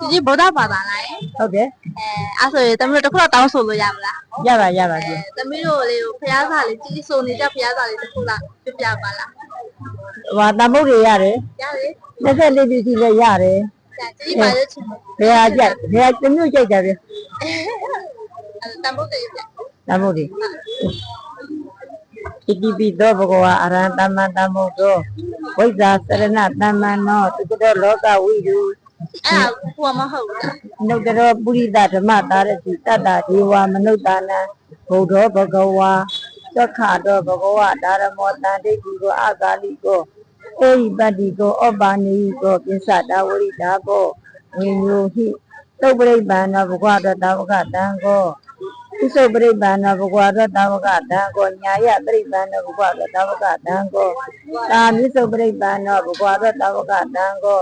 ဒီဒီဗုဒ္ဓဘာသာလားအဲဟုတ်တယ်အဲ့ဆိုရင်သမီးတို့တစ်ခုတော့တောင်းဆိုလို့ရမလားရပါရပါကြအဲသမီးတို့လေးကိုဖျားစာလေးကြီးကြီးဆိုနေကြဖျားစာလေးတစ်ခုလားပြပြပါလားဟိုတမုတ်တွေရတယ်ရတယ်24ပစ္စည်းလည်းရတယ်ကြာကြီးပါလို့ချင်တယ်ဘယ်ဟာကြိုက်ဘယ်ဟာတစ်မျိုးကြိုက်တယ်ဗျအဲတန်ဖို့တည်းပြတမုတ်တွေဣတိပိသောဘဂဝါအရဟံတမ္မတမုတ်သောဝိဇ္ဇာစရဏတမ္မနောသုတတောလောကဝိတု အဲ့ဒါကိုကမဟုတ်ဘူးလားနုတရောပုရိသဓမ္မတာရတိတတ္တဒေဝမနုဿာနံဘုဒ္ဓဘဂဝါသက္ခတောဘဂဝါဒါရမောတန်ဒိဋ္ဌိကိုအာဂါလိကိုအေဟိပတ္တိကိုဩပါနိကိုပိစ္ဆတာဝရိတာကိုဝိညုဟိသုပရိပ္ပန္နဘဂဝါတတဝကတံကို ဣသုပရိပ္ပန္နဘဂဝါတတဝကတံကိုညာယပရိပ္ပန္နဘဂဝါတတဝကတံကိုသာမိသုပရိပ္ပန္နဘဂဝါတတဝကတံကို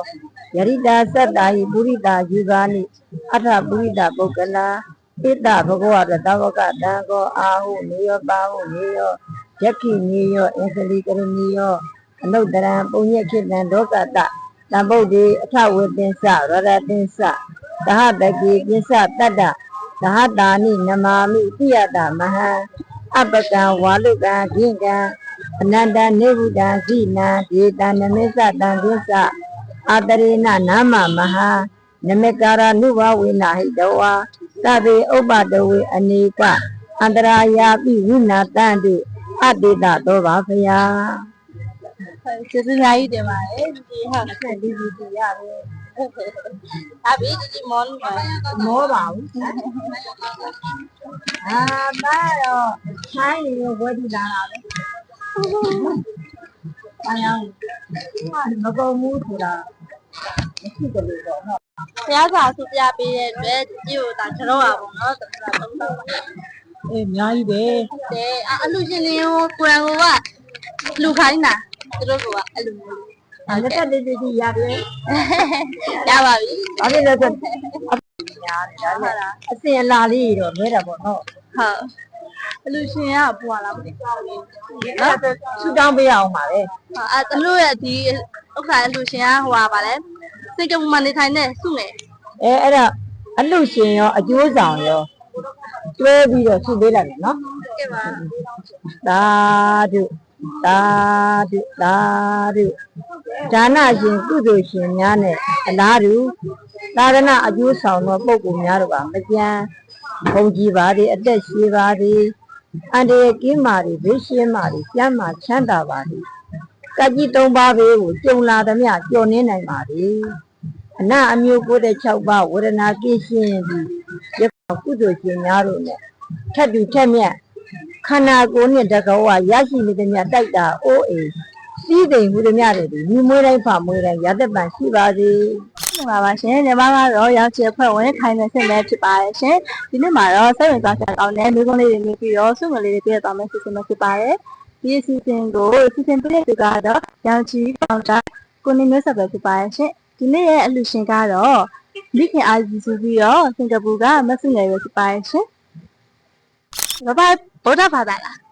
ယရိတာသတ္တာဟိပုရိတာယူဂာနိအထပုရိဒပုဂ္ဂလာဣတဘဂဝရတဝကတံကောအာဟုနေယောပါဟုနေယောယက္ခိနေယောအင်္ဂလိကရဏီယောအနုတ္တရံပုညခိတံဒောကတတံဗုဒ္ဓေအထဝေတင်္စရရတင်္စသဟတကိပိစ္ဆတတ္တ သဟတာနိနမာမိပိယတမဟံအပကံဝါလုကံခိကံအနန္တနေဗုဒ္ဓံဇိနံဒေတံနမေသတံကိစ္ဆအာတရေနနာမမဟာနမေကာရနုဘဝေနာဟိတဝါသဗ္ဗေဥပ္ပတဝေအနေကအန္တရာယာပိဝိနာတံတုအတေတသောပါဖယာကျေးဇူးများကြီးတင်ပါတယ်ဒီဟုတ်ဆက်ဒီဒီဒီရတယ် ဒါပြီးဒီဒီမော်နီမောပါဘူးအာပါတော့ခိုင်းနေဝေဒီလာတာပဲအာယောမကုန်ဘူးဆိုတာမရှိတယ်လို့တော့ဟုတ်ဖျားစာဆုပြပေးတဲ့အတွက်ဒီကိုဒါကြောက်ရပါတော့သမီးတို့သုံးတော့ပါအေးအများကြီးပဲတဲ့အဲ့အလူရှင်တွေကိုကိုရန်ကိုကလူခိုင်းတာသူတို့ကအဲ့လိုမျိုး အဲလက်တက်လေးလေးရတယ်ရပါပြီဘာဖြစ်လဲဆိုများတယ်ဒါနဲ့အစင်အလာလေးတော့မဲတာပေါ့နော်ဟုတ်အလူရှင်ကပွာလာမသိဘူးနော်ဆူတောင်းပေးအောင်ပါလေအဲ့သမီးတို့ရဲ့ဒီဥက္ခာအလူရှင်ကဟိုပါဗာလဲစိတ်ကမှုမနေထိုင်နဲ့စုနေအဲအဲ့ဒါအလူရှင်ရောအကျိုးဆောင်ရောတွဲပြီးတော့ဆုပေးလိုက်မယ်နော်ကဲပါသာဓုသာဓုသာဓု ဒါနရှင်ကုသိုလ်ရှင်များနဲ့အလားတူသာသနာအကျိုးဆောင်သောပုဂ္ဂိုလ်များတို့ကမကြမ်းဘုံကြည်ပါသည်အသက်ရှိပါသည်အန္တရာယ်ကင်းပါသည်ဘေးရှင်းပါသည်ကျမ်းမာချမ်းသာပါသည်ကကြီးသုံးပါးဘေးကိုကြုံလာသမျှကြော်နေနိုင်ပါသည်အနအမျိုး96ပါးဝေဒနာကိရှင်သည်ယခုကုသိုလ်ရှင်များတို့နဲ့ထက်တူထက်မြတ်ခန္ဓာကိုယ်နဲ့တကဝရရှိနေသည်များတိုက်တာအိုးအိမ် စီးသိမ်မှုသည်များတွေဒီမြမွေးတိုင်းဖမွေးတိုင်းရသက်ပံရှိပါစေဟုတ်ပါပါရှင်ညီမကတော့ရောက်ချင်ဖွဲ့ဝင်ခိုင်နေစစ်မဲ့ဖြစ်ပါတယ်ရှင်ဒီနေ့မှာတော့စိတ်ဝင်စားစရာကောင်းတဲ့မိကုန်းလေးတွေမြင်ပြီးတော့စုငလေးတွေပြည့်သွားမယ်စီစဉ်မှာဖြစ်ပါတယ်ဒီအစီအစဉ်ကိုစီစဉ်ပေးတဲ့သူကတော့ရောင်ချီကောင်တာကိုနေမျိုးဆက်ပဲဖြစ်ပါတယ်ရှင်ဒီနေ့ရဲ့အလူရှင်ကတော့မိခင်အာဂျီဆိုပြီးတော့စင်ကာပူကမဆုငယ်ပဲဖြစ်ပါတယ်ရှင်ဘာဘာဗုဒ္ဓဘာသာလား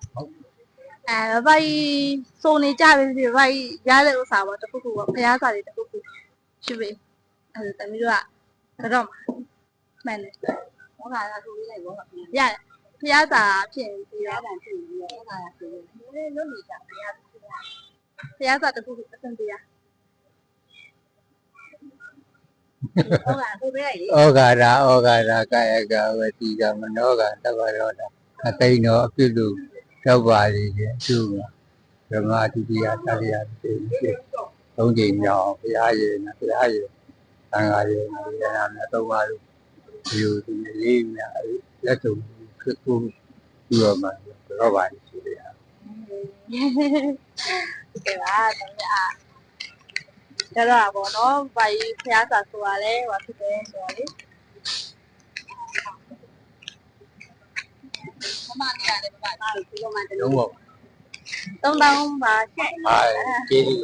အဲဘာဘာစုံနေကြပြီဘာဘာရတဲ့ဥစ္စာပေါ့တခုခုပေါ့ဖျားစာတွေတခုခုရှိပြီအဲ့ဒါတမီးတို့ကတော့မှန်တယ်ဘောကလာထူလေးလိုက်ဘောကရတယ်ဖျားစာဖြစ်ပြီးတော့ဗန်ဖြစ်ပြီးတော့ဘောကလာထူလေးလုံးနေကြဖျားဖျားစာတခုခုအဆင်ပြေရဘောကကိုပေးလိုက်လေဩဃာရာဩဃာရာကာယကဝတိကမနောကတဗ္ဗရောဓအသိဏောအပြုလူ ရောက်ပါလေခြင်းအကျိုးကဓမ္မဒုတိယတတိယတေဖြစ်သုံးချိန်မြောက်ဘုရားရေနဘုရားရေသံဃာရေဒီရနာမြတ်သုံးပါးလို့ဒီလိုဒီလေးများလက်စုံဖြစ်ဖို့ပြီးတော့မှတော့ပါလိမ့်ရှိတယ်ကဲပါတမီးအားကျတော့ဘောနော်ဘာကြီးဖျားစာဆိုရလဲဟိုဖြစ်တယ်ဆိုတော့လေမမနေရတယ်ဘာသာဒီလို မှတလုံးဝသုံးတောင်းပါရှက်ဟာကျေးဇူး